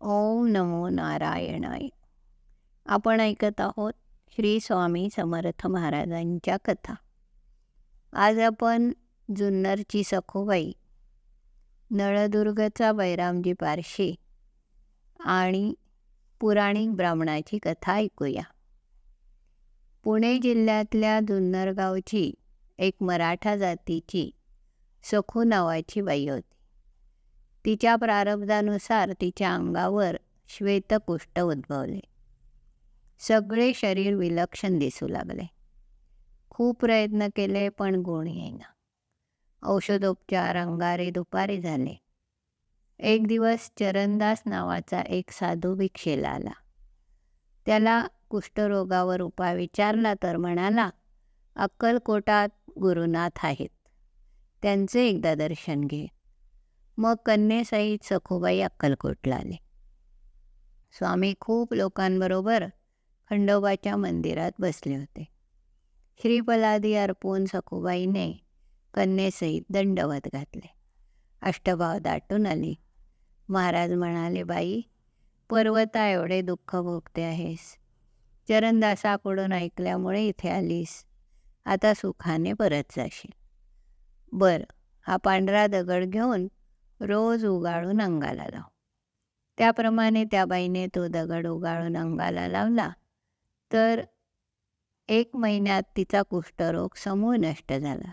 ओम नमो नारायणाय. आपण ऐकत आहोत श्री स्वामी समर्थ महाराजांच्या कथा. आज आपण जुन्नरची सखोबाई नळदुर्गचा बैरामजी पारशी आणि पुराणिक ब्राह्मणाची कथा ऐकूया. पुणे जिल्ह्यातल्या जुन्नर गावची एक मराठा जातीची सखू नावाची बाई होती. तिच्या प्रारब्धानुसार तिच्या अंगावर श्वेतकुष्ठ उद्भवले. सगळे शरीर विलक्षण दिसू लागले. खूप प्रयत्न केले पण गुण येईना. औषधोपचार अंगारे दुपारी झाले. एक दिवस चरणदास नावाचा एक साधू भिक्षेला आला. त्याला कुष्ठरोगावर उपाय विचारला तर म्हणाला अक्कलकोटात गुरुनाथ आहेत. त्यांचे एकदा दर्शन घे. मग कन्येसहित सखोबाई अक्कलकोटला आले. स्वामी खूप लोकांबरोबर खंडोबाच्या मंदिरात बसले होते. श्रीपलादी अर्पून सखोबाईने कन्येसहित दंडवत घातले. अष्टभाव दाटून आली. महाराज म्हणाले बाई पर्वता एवढे दुःख भोगते आहेस. चरणदासाकडून ऐकल्यामुळे इथे आलीस. आता सुखाने परत जाशील. बर हा पांढरा दगड घेऊन रोज उगाळून अंगाला लाव. त्याप्रमाणे त्या बाईने तो दगड उगाळून अंगाला लावला तर एक महिन्यात तिचा कुष्ठरोग समूळ नष्ट झाला.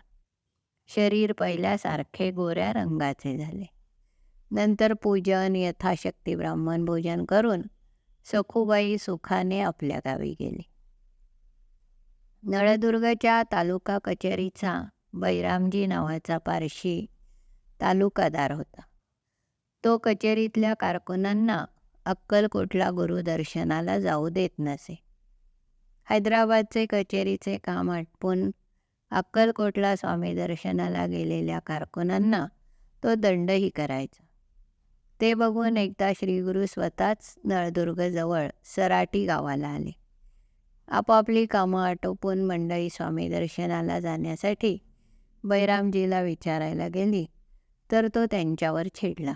शरीर पहिल्यासारखे गोऱ्या रंगाचे झाले. नंतर पूजन यथाशक्ती ब्राह्मण भोजन करून सखूबाई सुखाने आपल्या गावी गेली. नळदुर्गच्या तालुका कचेरीचा बैरामजी नावाचा पारशी तालुकादार होता. तो कचेरीतल्या कारकुनांना अक्कलकोटला गुरुदर्शनाला जाऊ देत नसे. हैदराबादचे कचेरीचे काम आटपून अक्कलकोटला स्वामी दर्शनाला गेलेल्या कारकुनांना तो दंडही करायचा. ते बघून एकदा श्रीगुरु स्वतःच नळदुर्गजवळ सराटी गावाला आले. आपापली कामं आटोपून मंडळी स्वामी दर्शनाला जाण्यासाठी बैरामजीला विचारायला गेली. तर तो त्यांच्यावर छेडला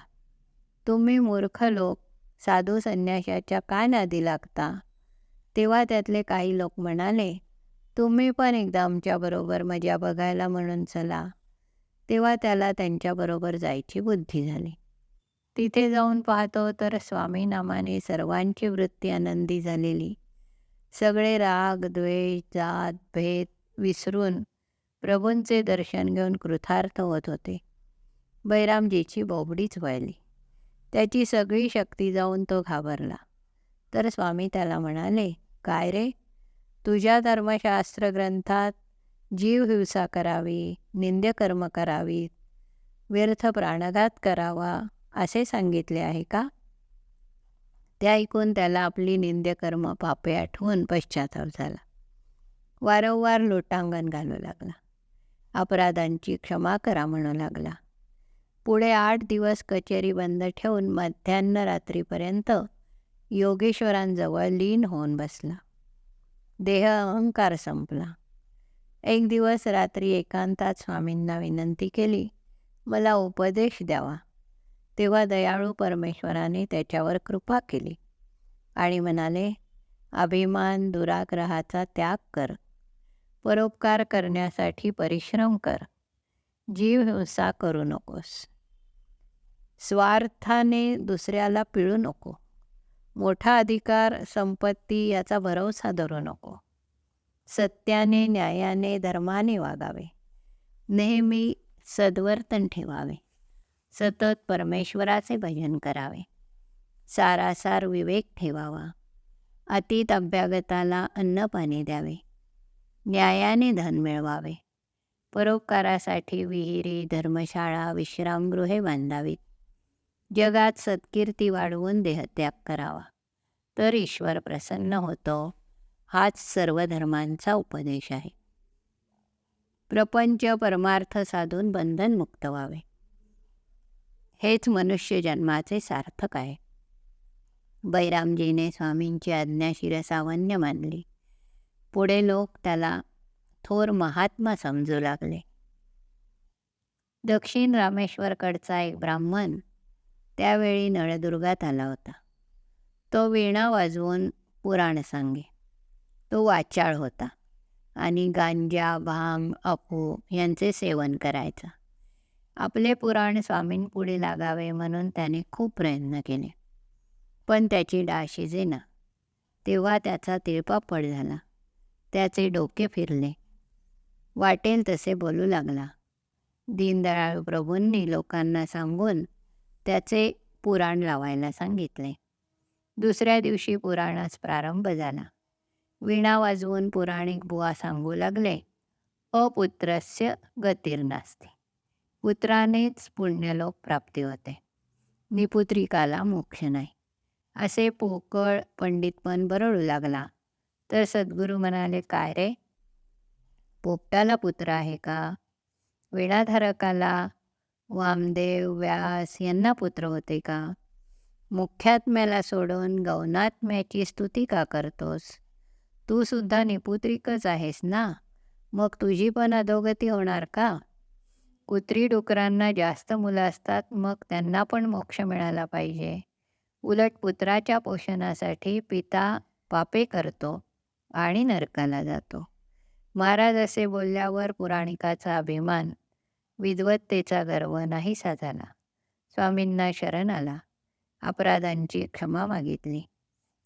तुम्ही मूर्ख लोक साधू संन्याशाच्या का नादी लागता? तेव्हा त्यातले काही लोक म्हणाले तुम्ही पण एकदा आमच्याबरोबर मजा बघायला म्हणून चला. तेव्हा त्याला त्यांच्याबरोबर जायची बुद्धी झाली. तिथे जाऊन पाहतो तर स्वामी नामाने सर्वांची वृत्ती आनंदी झालेली. सगळे राग द्वेष जात भेद विसरून प्रभूंचे दर्शन घेऊन कृतार्थ होत होते. बैरामजीची बोबडीच वळली त्याची सगळी शक्ती जाऊन तो घाबरला. तर स्वामी त्याला म्हणाले काय रे? तुझ्या धर्मशास्त्र ग्रंथात जीव हिंसा करावी निंद्यकर्म करावीत व्यर्थ प्राणघात करावा असे सांगितले आहे का? ते ऐकून त्याला आपली निंद्यकर्म पापे आठवून पश्चाताप झाला. वारंवार लोटांगण घालू लागला. अपराधांची क्षमा करा म्हणू लागला. पुढे आठ दिवस कचेरी बंद ठेवून मध्यान्ह रात्रीपर्यंत योगेश्वरांजवळ लीन होऊन बसला. देह अहंकार संपला. एक दिवस रात्री एकांतात स्वामींना विनंती केली मला उपदेश द्यावा. तेव्हा दयाळू परमेश्वराने त्याच्यावर कृपा केली आणि म्हणाले अभिमान दुराग्रहाचा त्याग कर. परोपकार करण्यासाठी परिश्रम कर. जीव हिंसा करू नकोस. स्वार्थाने दुसऱ्याला पिळू नको. मोठा अधिकार संपत्ती याचा भरवसा धरू नको. सत्याने न्यायाने धर्माने वागावे. नेहमी सद्वर्तन ठेवावे. सतत परमेश्वराचे भजन करावे. सारासार विवेक ठेवावा. अतीत अभ्यागताला अन्नपाणी द्यावे. न्यायाने धन मिळवावे. परोपकारासाठी विहिरी धर्मशाळा विश्रामगृहे बांधावीत. जगात सत्कीर्ती वाढवून देहत्याग करावा. तर ईश्वर प्रसन्न होतो. हाच सर्व धर्मांचा उपदेश आहे. प्रपंच परमार्थ साधून बंधनमुक्त व्हावे. हेच मनुष्य जन्माचे सार्थक आहे. बैरामजीने स्वामींची आज्ञा शिरसावन्य मानली. पुढे लोक त्याला थोर महात्मा समजू लागले. दक्षिण रामेश्वरकडचा एक ब्राह्मण त्यावेळी नळदुर्गात आला होता. तो वीणा वाजवून पुराण सांगे. तो वाचाळ होता आणि गांजा भांग अफू यांचे सेवन करायचा. आपले पुराण स्वामींपुढे लागावे म्हणून त्याने खूप प्रयत्न केले. पण त्याची डाळ शिजेना. तेव्हा त्याचा तिळपापड झाला. त्याचे डोके फिरले. वाटेल तसे बोलू लागला. दीनदयाळ प्रभूंनी लोकांना सांगून त्याचे पुराण लावायला सांगितले. दुसऱ्या दिवशी पुराणास प्रारंभ झाला. वीणा वाजवून पुराणिक बुवा सांगू लागले अपुत्रस्य गतिर्नास्ती पुत्रानेच पुण्यलोक प्राप्ती होते. निपुत्रिकाला मोक्ष नाही. असे पोकळ पंडितपण बरळू लागला. तर सद्गुरू म्हणाले काय रे? पोपटाला पुत्र आहे का? वीणाधारकाला वामदेव व्यास यांना पुत्र होते का? मुख्यात्म्याला सोडून गौनात्म्याची स्तुती का करतोस? तू सुद्धा निपुत्रिकच आहेस ना? मग तुझी पण अधोगती होणार का? कुत्री डुकरांना जास्त मुलं असतात मग त्यांना पण मोक्ष मिळाला पाहिजे. उलट पुत्राच्या पोषणासाठी पिता पापे करतो आणि नरकाला जातो. महाराज असे बोलल्यावर पुराणिकाचा अभिमान विद्वत्तेचा गर्व नाहीसा झाला स्वामींना शरण आला. अपराधांची क्षमा मागितली.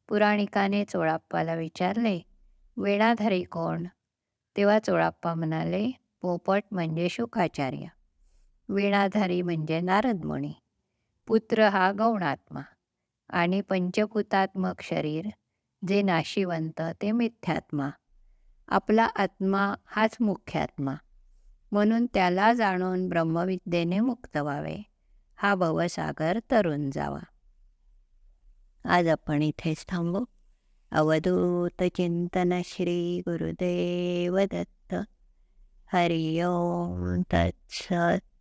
पुराणिकाने चोळाप्पाला विचारले वेणाधारी कोण? तेव्हा चोळाप्पा म्हणाले पोपट म्हणजे शुकाचार्य. वीणाधारी म्हणजे नारदमुनी पुत्र हा गौणात्मा. आणि पंचभूतात्मक शरीर जे नाशिवंत ते मिथ्यात्मा. आपला आत्मा हाच मुख्य आत्मा. म्हणून त्याला जाणून ब्रह्मविद्येने मुक्त व्हावे. हा भवसागर तरुण जावा. आज आपण इथेच थांबू. अवधूत चिंतन श्री गुरुदेव दत्त. हरि ओम. तत्सत.